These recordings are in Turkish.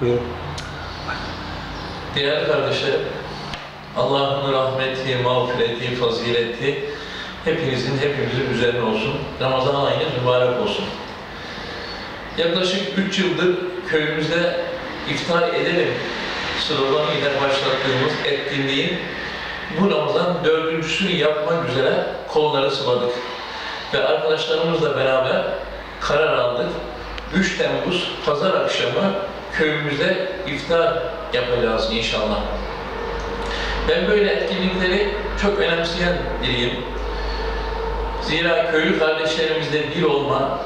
Buyurun. Değerli kardeşlerim, Allah'ın rahmeti, mağfireti, fazileti hepinizin, hepimizin üzerine olsun. Ramazan ayınız mübarek olsun. Yaklaşık 3 yıldır köyümüzde iftar edelim sloganıyla başlattığımız etkinliğin bu Ramazan dördüncüsünü yapmak üzere kolları sıvadık. Ve arkadaşlarımızla beraber karar aldık. 3 Temmuz pazar akşamı köyümüzde iftar yapacağız inşallah. Ben böyle etkinlikleri çok önemseyen biriyim. Zira köylü kardeşlerimizle bir olma,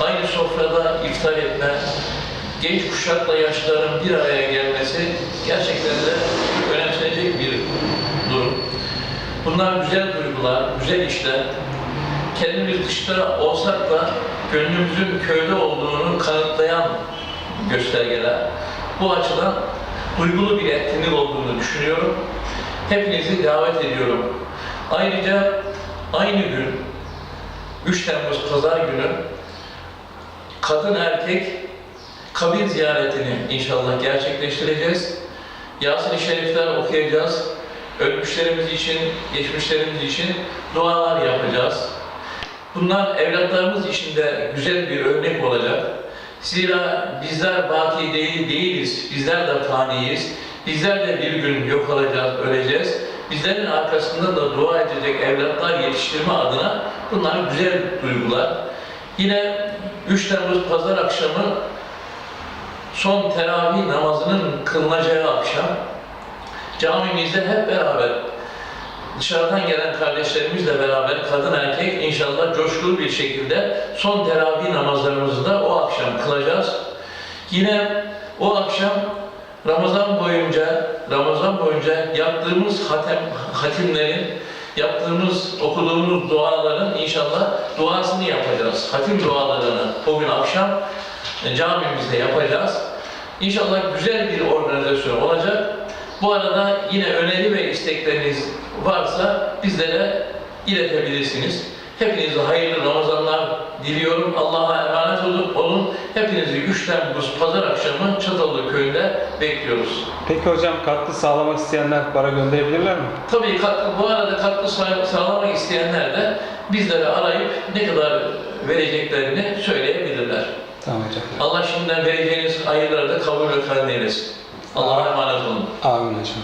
aynı sofrada iftar etme, genç kuşakla yaşlıların bir araya gelmesi gerçekten de önemsenecek bir durum. Bunlar güzel duygular, güzel işler. Kendimiz dışta olsak da gönlümüzün köyde olduğunu kanıtlayan göstergeler. Bu açıdan duygulu bir etkinlik olduğunu düşünüyorum. Hepinizi davet ediyorum. Ayrıca aynı gün 3 Temmuz Pazar günü kadın erkek kabir ziyaretini inşallah gerçekleştireceğiz. Yasin-i Şerifler okuyacağız. Ölmüşlerimiz için, geçmişlerimiz için dualar yapacağız. Bunlar evlatlarımız için de güzel bir. Zira bizler baki değil değiliz, bizler de faniyiz. Bizler de bir gün yok olacağız, öleceğiz. Bizlerin arkasında da dua edecek evlatlar yetiştirme adına bunlar güzel duygular. Yine 3 Temmuz Pazar akşamı son teravih namazının kılınacağı akşam camimizde hep beraber dışarıdan gelen kardeşlerimizle beraber kadın erkek inşallah coşkulu bir şekilde son teravih namazlarımızı da o akşam kılacağız. Yine o akşam Ramazan boyunca Ramazan boyunca yaptığımız hatem, hatimlerin yaptığımız, okuduğumuz duaların inşallah duasını yapacağız. Hatim dualarını o gün akşam e, camimizde yapacağız. İnşallah güzel bir organizasyon olacak. Bu arada yine öneri ve istekleriniz varsa bizlere iletebilirsiniz. Hepinize hayırlı Ramazanlar diliyorum. Allah'a emanet olun. olun. Hepinizi 3 Temmuz Pazar akşamı Çatallı köyünde bekliyoruz. Peki hocam katkı sağlamak isteyenler para gönderebilirler mi? Tabii katkı, bu arada katkı sağ- sağlamak isteyenler de bizlere arayıp ne kadar vereceklerini söyleyebilirler. Tamam hocam. Allah şimdiden vereceğiniz hayırları da kabul ve kabul eylesin. Allah'a emanet olun. Amin hocam.